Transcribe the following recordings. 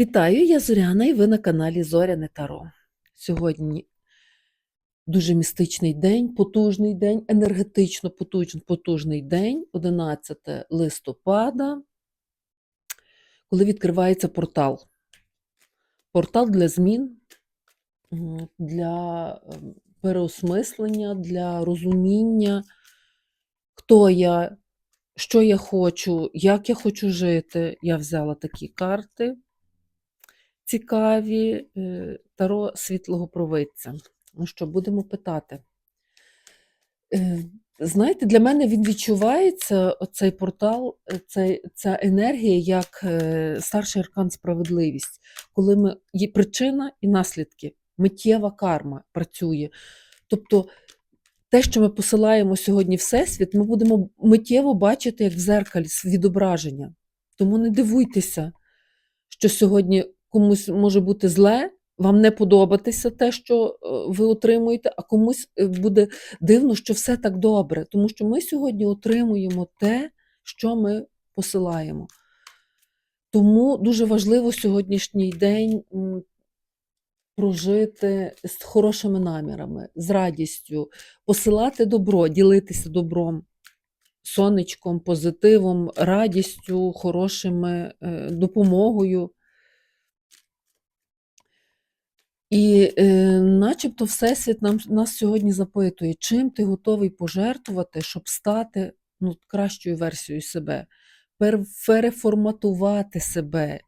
Вітаю, я Зоряна, і ви на каналі Зоряне Таро. Сьогодні дуже містичний день, потужний день, енергетично потужний, потужний день, 11 листопада, коли відкривається портал. Портал для змін, для ем, переосмислення, для розуміння, хто я, що я хочу, як я хочу жити. Я взяла такі карти цікаві е, таро світлого провидця. Ну що, будемо питати. Е, Знаєте, для мене він відчувається, оцей портал, е, цей, ця енергія, як старший аркан справедливість, коли ми є причина і наслідки, миттєва карма працює. Тобто те, що ми посилаємо сьогодні Всесвіт, ми будемо миттєво бачити, як в зеркалі відображення. Тому не дивуйтеся, що сьогодні комусь може бути зле, вам не подобатися те, що е, ви отримуєте, а комусь е, буде дивно, що все так добре. Тому що ми сьогодні отримуємо те, що ми посилаємо. Тому дуже важливо сьогоднішній день прожити з хорошими намірами, з радістю, посилати добро, ділитися добром, сонечком, позитивом, радістю, хорошими е, допомогою. І е, начебто Всесвіт нам, нас сьогодні запитує, чим ти готовий пожертвувати, щоб стати ну, кращою версією себе, переформатувати себе.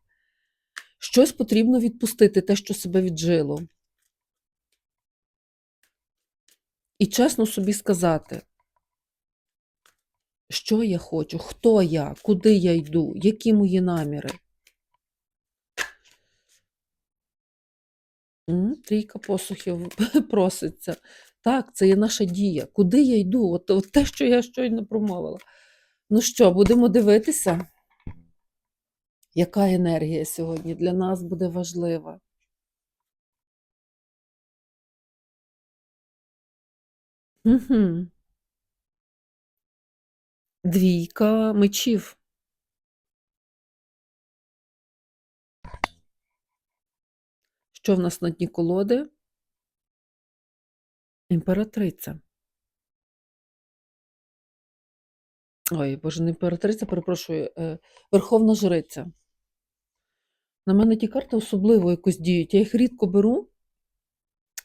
Щось потрібно відпустити, те, що себе віджило. І чесно собі сказати, що я хочу, хто я, куди я йду, які мої наміри. Трійка посухів проситься. Так, це є наша дія. Куди я йду? От, от те, що я щойно промовила. Ну що, будемо дивитися, яка енергія сьогодні для нас буде важлива. Угу. Двійка мечів. Що в нас на дні колоди? Імператриця. Ой, боже, не імператриця, перепрошую, е, Верховна Жриця. На мене ті карти особливо якось діють. Я їх рідко беру.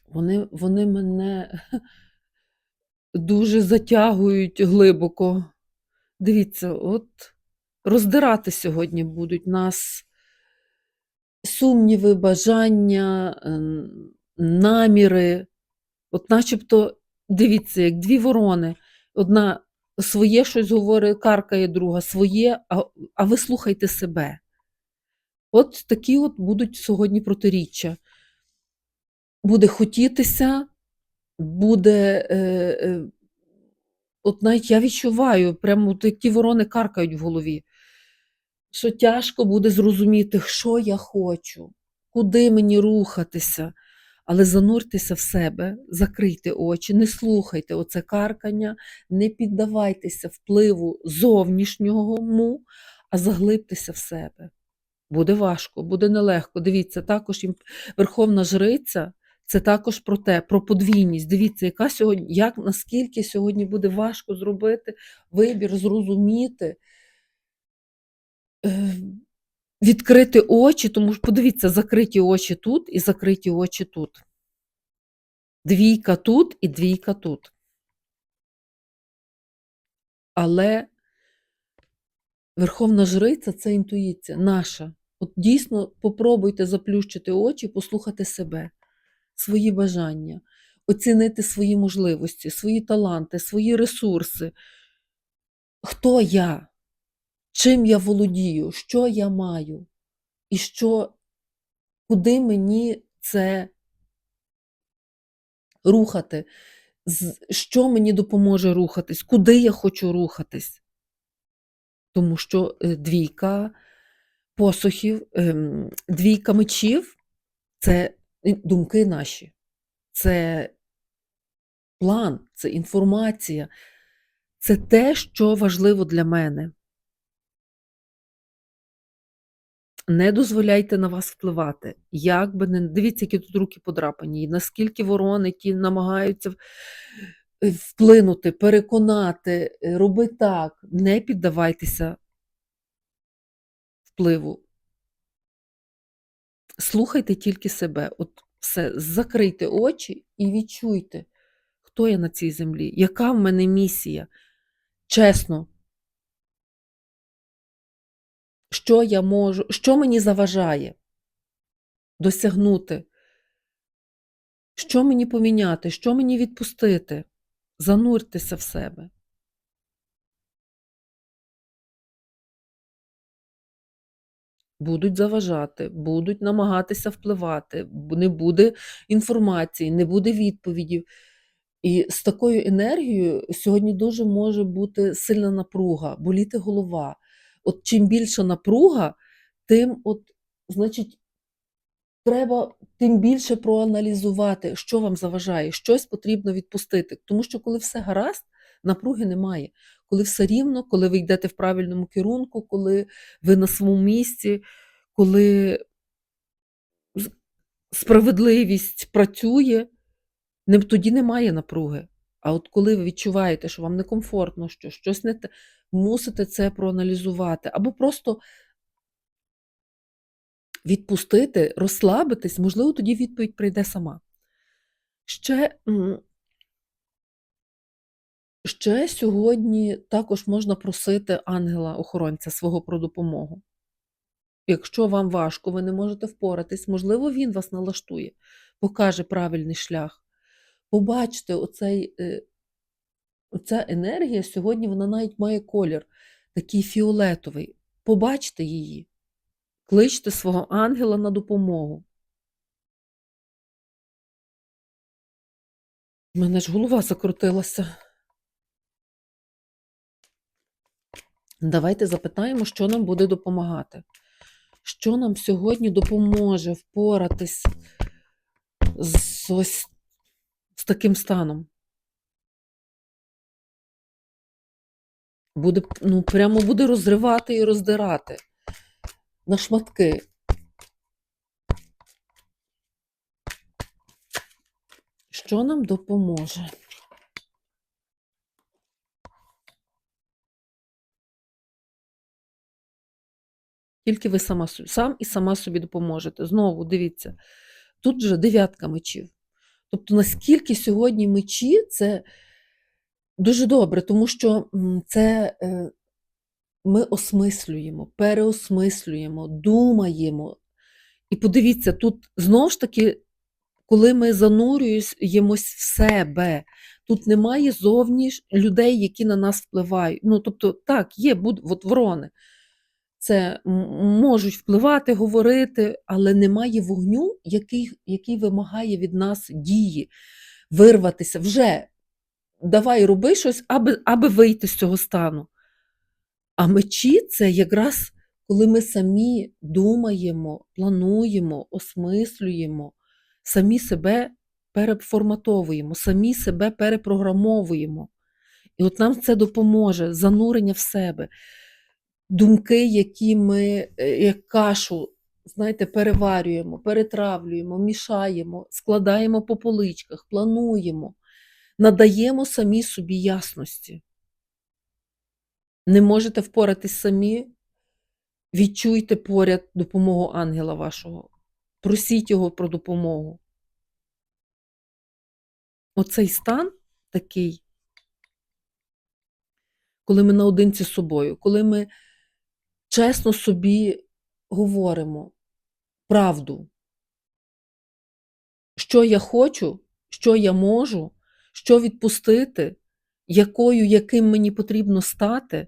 Вони, вони мене дуже затягують глибоко. Дивіться, от роздирати сьогодні будуть нас сумніви, бажання, ем, наміри. От начебто, дивіться, як дві ворони. Одна своє щось говорить, каркає, друга своє, а, а ви слухайте себе. От такі от будуть сьогодні протиріччя. Буде хотітися, буде. Е, е, от навіть я відчуваю, прямо от як ті ворони каркають в голові, що тяжко буде зрозуміти, що я хочу, куди мені рухатися. Але зануртеся в себе, закрийте очі, не слухайте оце каркання, не піддавайтеся впливу зовнішнього му, а заглибтеся в себе. Буде важко, буде нелегко. Дивіться, також імп- Верховна Жриця це також про те, про подвійність. Дивіться, яка сьогодні, як наскільки сьогодні буде важко зробити вибір, зрозуміти, відкрити очі, тому що подивіться, закриті очі тут і закриті очі тут. Двійка тут і двійка тут. Але Верховна Жриця це інтуїція наша. От дійсно попробуйте заплющити очі, послухати себе, свої бажання, оцінити свої можливості, свої таланти, свої ресурси. Хто я? Чим я володію, що я маю, і що, куди мені це рухати, що мені допоможе рухатись, куди я хочу рухатись. Тому що е, двійка посухів, ем, двійка мечів це думки наші, це план, це інформація, це те, що важливо для мене. Не дозволяйте на вас впливати. Як би не дивіться, які тут руки подрапані, і наскільки ворони ті намагаються е, вплинути, переконати, е, роби так. Не піддавайтеся впливу. Слухайте тільки себе. От все, закрийте очі і відчуйте, хто я на цій землі, яка в мене місія. Чесно, що я можу, що мені заважає досягнути, що мені поміняти, що мені відпустити. Зануртеся в себе. Будуть заважати, будуть намагатися впливати, не буде інформації, не буде відповідів. І з такою енергією сьогодні дуже може бути сильна напруга, боліти голова. От чим більша напруга, тим, от, значить, треба тим більше проаналізувати, що вам заважає, щось потрібно відпустити. Тому що коли все гаразд, напруги немає. Коли все рівно, коли ви йдете в правильному керунку, коли ви на своєму місці, коли справедливість працює, тоді немає напруги. А от коли ви відчуваєте, що вам некомфортно, що щось не те, мусите це проаналізувати. Або просто відпустити, розслабитись, можливо, тоді відповідь прийде сама. Ще, ще сьогодні також можна просити ангела-охоронця свого про допомогу. Якщо вам важко, ви не можете впоратись, можливо, він вас налаштує, покаже правильний шлях. Побачте, оцей, е, оця енергія сьогодні вона навіть має колір, такий фіолетовий. Побачте її, кличте свого ангела на допомогу. У мене ж голова закрутилася. Давайте запитаємо, що нам буде допомагати. Що нам сьогодні допоможе впоратись з ось таким станом? Буде, ну, прямо буде розривати і роздирати на шматки. Що нам допоможе? Тільки ви сама, сам і сама собі допоможете. Знову дивіться, тут же дев'ятка мечів. Тобто, наскільки сьогодні мечі це дуже добре, тому що це е, ми осмислюємо, переосмислюємо, думаємо. І подивіться, тут знову ж таки, коли ми занурюємось в себе, тут немає зовні людей, які на нас впливають. Ну, тобто, так, є буд- от ворони. Це можуть впливати, говорити, але немає вогню, який, який вимагає від нас дії, вирватися. Вже давай роби щось, аби, аби вийти з цього стану. А мечі це якраз коли ми самі думаємо, плануємо, осмислюємо, самі себе переформатовуємо, самі себе перепрограмовуємо. І от нам це допоможе занурення в себе. Думки, які ми е, як кашу, знаєте, переварюємо, перетравлюємо, мішаємо, складаємо по поличках, плануємо, надаємо самі собі ясності. Не можете впоратись самі, відчуйте поряд допомогу ангела вашого. Просіть його про допомогу. Оцей стан такий, коли ми наодинці з собою, коли ми чесно собі говоримо правду, що я хочу, що я можу, що відпустити, якою, яким мені потрібно стати,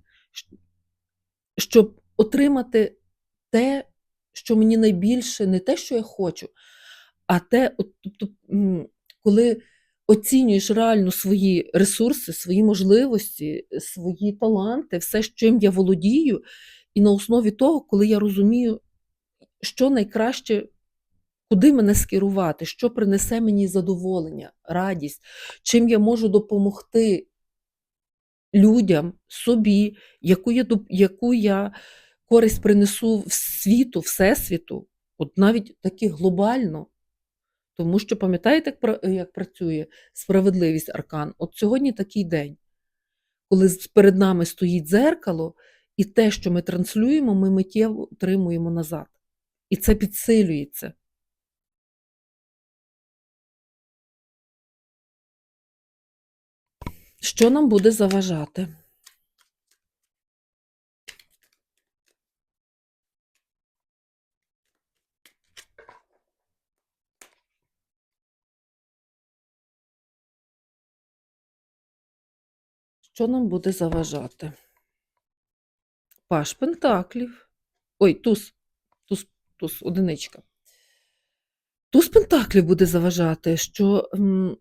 щоб отримати те, що мені найбільше, не те, що я хочу, а те, тобто, коли оцінюєш реально свої ресурси, свої можливості, свої таланти, все, чим я володію, і на основі того, коли я розумію, що найкраще, куди мене скерувати, що принесе мені задоволення, радість, чим я можу допомогти людям, собі, яку я, яку я користь принесу в світу, всесвіту, от навіть таки глобально. Тому що пам'ятаєте, як, працює справедливість аркан? От сьогодні такий день, коли перед нами стоїть дзеркало, і те, що ми транслюємо, ми миттєво отримуємо назад. І це підсилюється. Що нам буде заважати? Що нам буде заважати? Паш Пентаклів. Ой, туз. Туз, туз, одиничка. Туз Пентаклів буде заважати, що м,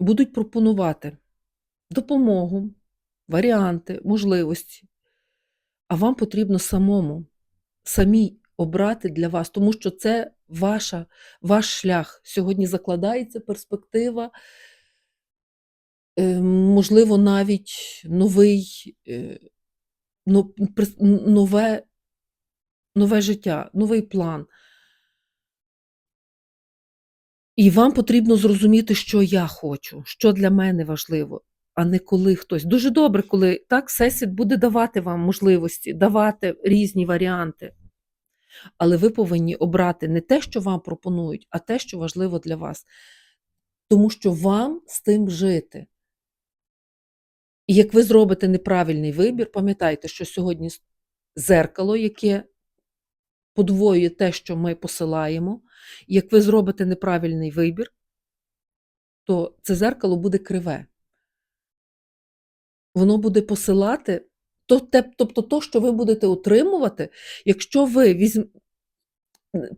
будуть пропонувати допомогу, варіанти, можливості. А вам потрібно самому, самій обрати для вас, тому що це ваша, ваш шлях. Сьогодні закладається перспектива, можливо, навіть новий, е, нове, нове життя, новий план. І вам потрібно зрозуміти, що я хочу, що для мене важливо, а не коли хтось. Дуже добре, коли так Всесвіт буде давати вам можливості, давати різні варіанти. Але ви повинні обрати не те, що вам пропонують, а те, що важливо для вас. Тому що вам з тим жити. І як ви зробите неправильний вибір, пам'ятайте, що сьогодні зеркало, яке подвоює те, що ми посилаємо, як ви зробите неправильний вибір, то це зеркало буде криве. Воно буде посилати, тобто то, що ви будете отримувати, якщо ви візьм...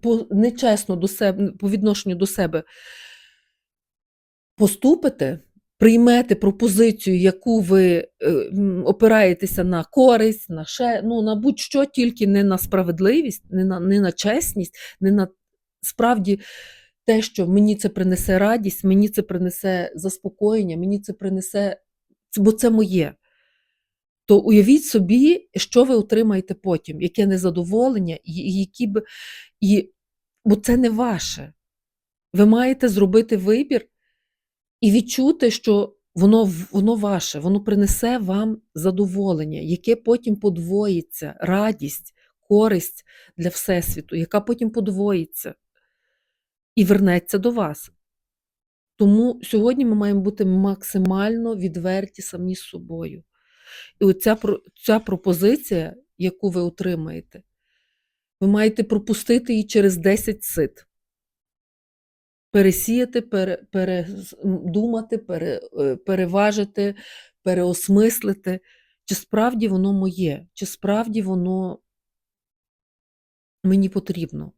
по, нечесно до себе, по відношенню до себе поступите, приймете пропозицію, яку ви е, опираєтеся на користь, на ще, ну, на будь-що, тільки не на справедливість, не на, не на чесність, не на справді те, що мені це принесе радість, мені це принесе заспокоєння, мені це принесе, бо це моє. То уявіть собі, що ви отримаєте потім, яке незадоволення, і, які б, і, бо це не ваше. Ви маєте зробити вибір і відчути, що воно, воно ваше, воно принесе вам задоволення, яке потім подвоїться, радість, користь для Всесвіту, яка потім подвоїться і вернеться до вас. Тому сьогодні ми маємо бути максимально відверті самі з собою. І оця ця пропозиція, яку ви отримаєте, ви маєте пропустити її через 10 сит. Пересіяти, передумати, пере, е, переважити, переосмислити, чи справді воно моє, чи справді воно мені потрібно.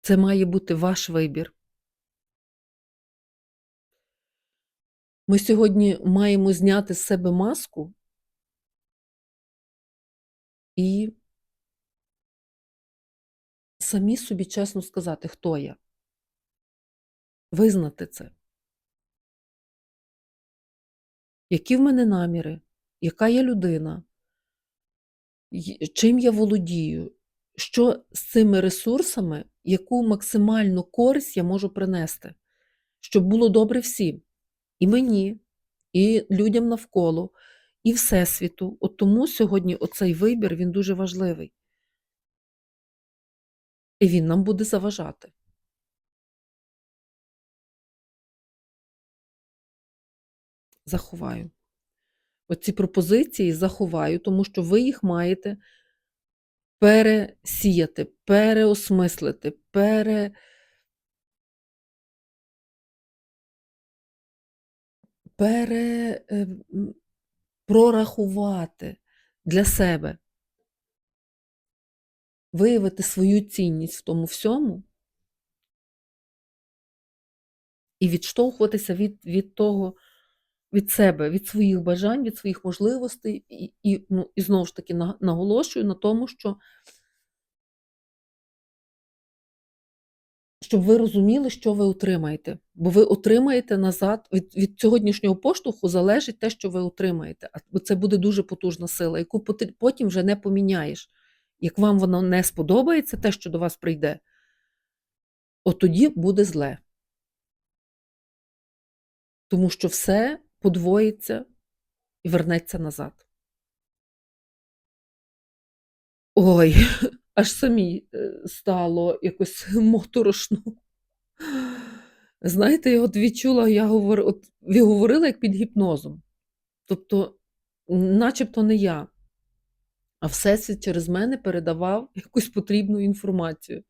Це має бути ваш вибір. Ми сьогодні маємо зняти з себе маску і самі собі чесно сказати, хто я. Визнати це. Які в мене наміри, яка я людина, чим я володію, що з цими ресурсами, яку максимальну користь я можу принести, щоб було добре всім, і мені, і людям навколо, і Всесвіту. От тому сьогодні оцей вибір він дуже важливий. І він нам буде заважати. Заховаю. Оці пропозиції заховаю, тому що ви їх маєте пересіяти, переосмислити, пере... пере... прорахувати для себе, виявити свою цінність в тому всьому. І відштовхуватися від, від того, від себе, від своїх бажань, від своїх можливостей, і, і, ну, і знову ж таки наголошую на тому, що щоб ви розуміли, що ви отримаєте. Бо ви отримаєте назад від, від сьогоднішнього поштовху залежить те, що ви отримаєте. А це буде дуже потужна сила, яку потім вже не поміняєш. Як вам воно не сподобається, те, що до вас прийде, от тоді буде зле. Тому що все подвоїться і вернеться назад. Ой, аж самій е, стало якось моторошно. Знаєте, я от відчула, я говорю, от ви говорили як під гіпнозом. Тобто, начебто не я, а Всесвіт через мене передавав якусь потрібну інформацію.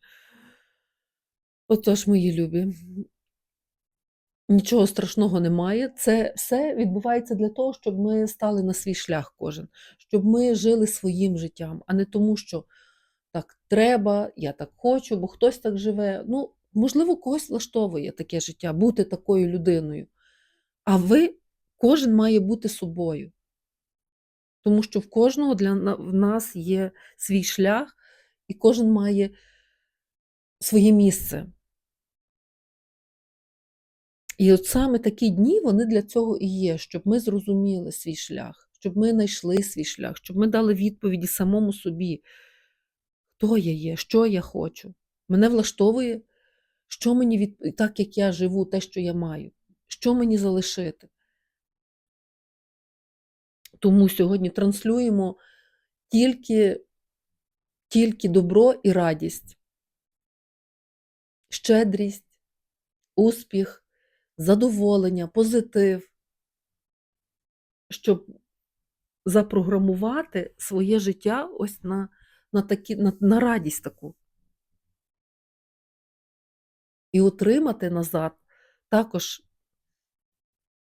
Отож, мої любі, нічого страшного немає. Це все відбувається для того, щоб ми стали на свій шлях кожен, щоб ми жили своїм життям, а не тому, що так треба, я так хочу, бо хтось так живе. Ну, можливо, когось влаштовує таке життя, бути такою людиною. А ви, кожен має бути собою. Тому що в кожного для в нас є свій шлях, і кожен має своє місце. І от саме такі дні вони для цього і є, щоб ми зрозуміли свій шлях, щоб ми знайшли свій шлях, щоб ми дали відповіді самому собі, хто я є, що я хочу. Мене влаштовує, що мені від... так, як я живу, те, що я маю, що мені залишити. Тому сьогодні транслюємо тільки, тільки добро і радість, щедрість, успіх, задоволення, позитив, щоб запрограмувати своє життя ось на, на, такі, на, на радість таку. І отримати назад також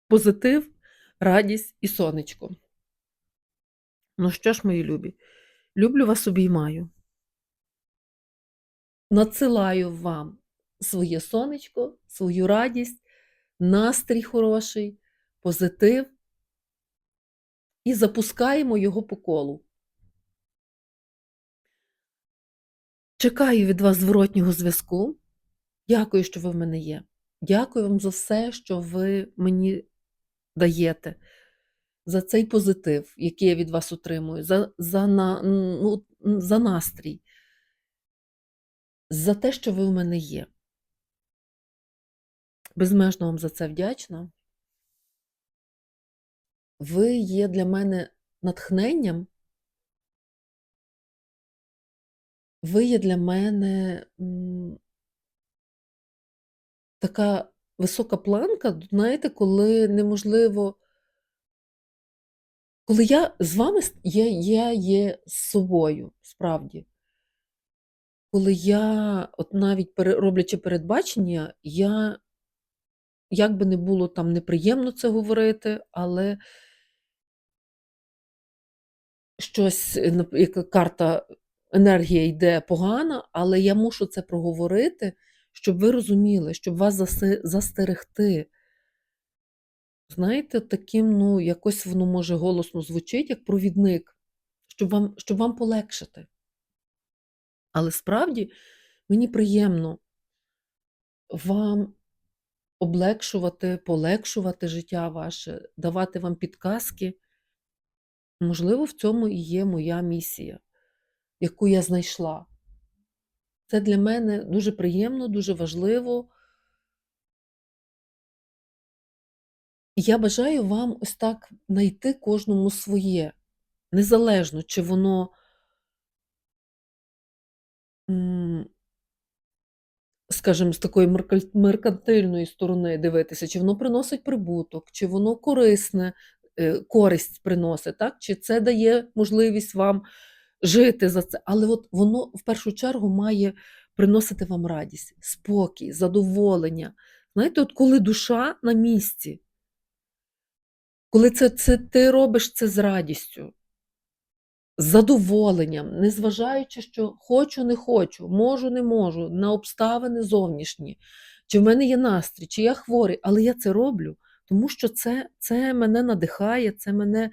позитив, радість і сонечко. Ну що ж, мої любі, люблю вас обіймаю. Надсилаю вам своє сонечко, свою радість, настрій хороший, позитив і запускаємо його по колу. Чекаю від вас зворотнього зв'язку. Дякую, що ви в мене є. Дякую вам за все, що ви мені даєте, за цей позитив, який я від вас отримую, за, за, на, ну, за настрій, за те, що ви в мене є. Безмежно вам за це вдячна. Ви є для мене натхненням. Ви є для мене така висока планка, знаєте, коли неможливо. Коли я з вами є, я є з собою, справді. Коли я, от навіть роблячи передбачення, я, як би не було там неприємно це говорити, але щось, е, яка карта енергія йде погана, але я мушу це проговорити, щоб ви розуміли, щоб вас застерегти. Знаєте, таким, ну, якось воно може голосно звучить, як провідник, щоб вам, щоб вам полегшити. Але справді мені приємно вам облегшувати, полегшувати життя ваше, давати вам підказки. Можливо, в цьому і є моя місія, яку я знайшла. Це для мене дуже приємно, дуже важливо. Я бажаю вам ось так знайти кожному своє, незалежно, чи воно скажімо, з такої меркантильної сторони дивитися, чи воно приносить прибуток, чи воно корисне, е, користь приносить, так? чи це дає можливість вам жити за це. Але от воно в першу чергу має приносити вам радість, спокій, задоволення. Знаєте, от коли душа на місці, коли це, це ти робиш це з радістю, з задоволенням, незважаючи, що хочу, не хочу, можу, не можу, на обставини зовнішні, чи в мене є настрій, чи я хворий, але я це роблю, тому що це, це мене надихає, це мене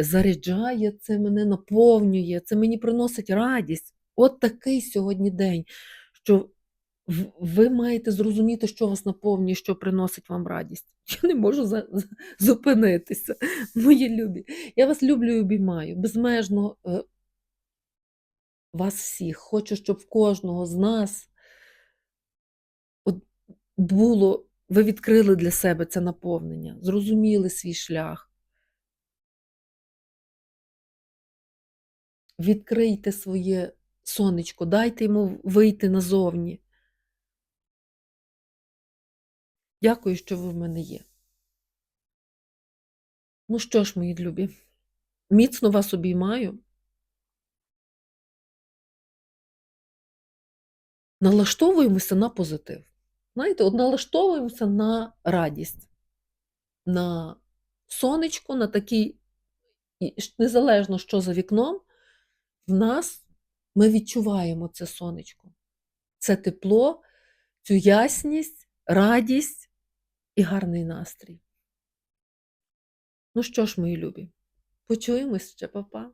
заряджає, це мене наповнює, це мені приносить радість. От такий сьогодні день, що Ви маєте зрозуміти, що вас наповнює, що приносить вам радість. Я не можу за- зупинитися, мої любі. Я вас люблю і обіймаю. Безмежно е, вас всіх. Хочу, щоб в кожного з нас було, ви відкрили для себе це наповнення, зрозуміли свій шлях. Відкрийте своє сонечко, дайте йому вийти назовні. Дякую, що ви в мене є. Ну що ж, мої любі, міцно вас обіймаю. Налаштовуємося на позитив. Знаєте, от налаштовуємося на радість, на сонечко, на такий, незалежно, що за вікном, в нас ми відчуваємо це сонечко, це тепло, цю ясність, радість і гарний настрій. Ну що ж, мої любі, почуємось ще, папа.